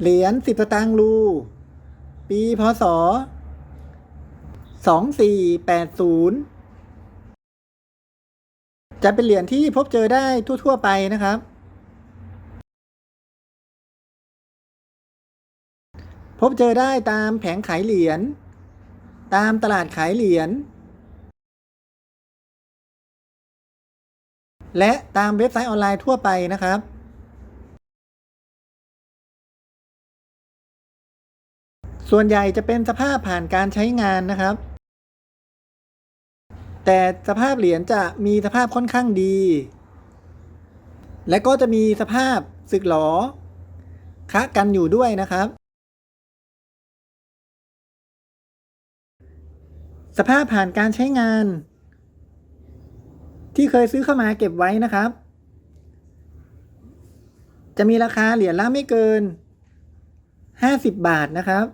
เหรียญสิบสตางค์รู ปีพศสองสี่แปดศูนย์จะเป็นเหรียญที่พบเจอได้ทั่ว ๆ ไปนะครับ พบเจอได้ตามแผงขายเหรียญ ตามตลาดขายเหรียญ และตามเว็บไซต์ออนไลน์ทั่วไปนะครับ ส่วนใหญ่จะเป็นสภาพผ่านการใช้งานนะครับ แต่สภาพเหรียญจะมีสภาพค่อนข้างดี และก็จะมีสภาพสึกหรอคะกันอยู่ด้วยนะครับ สภาพผ่านการใช้งาน ที่เคยซื้อเข้ามาเก็บไว้นะครับ จะมีราคาเหรียญละไม่เกิน 50 บาทนะครับ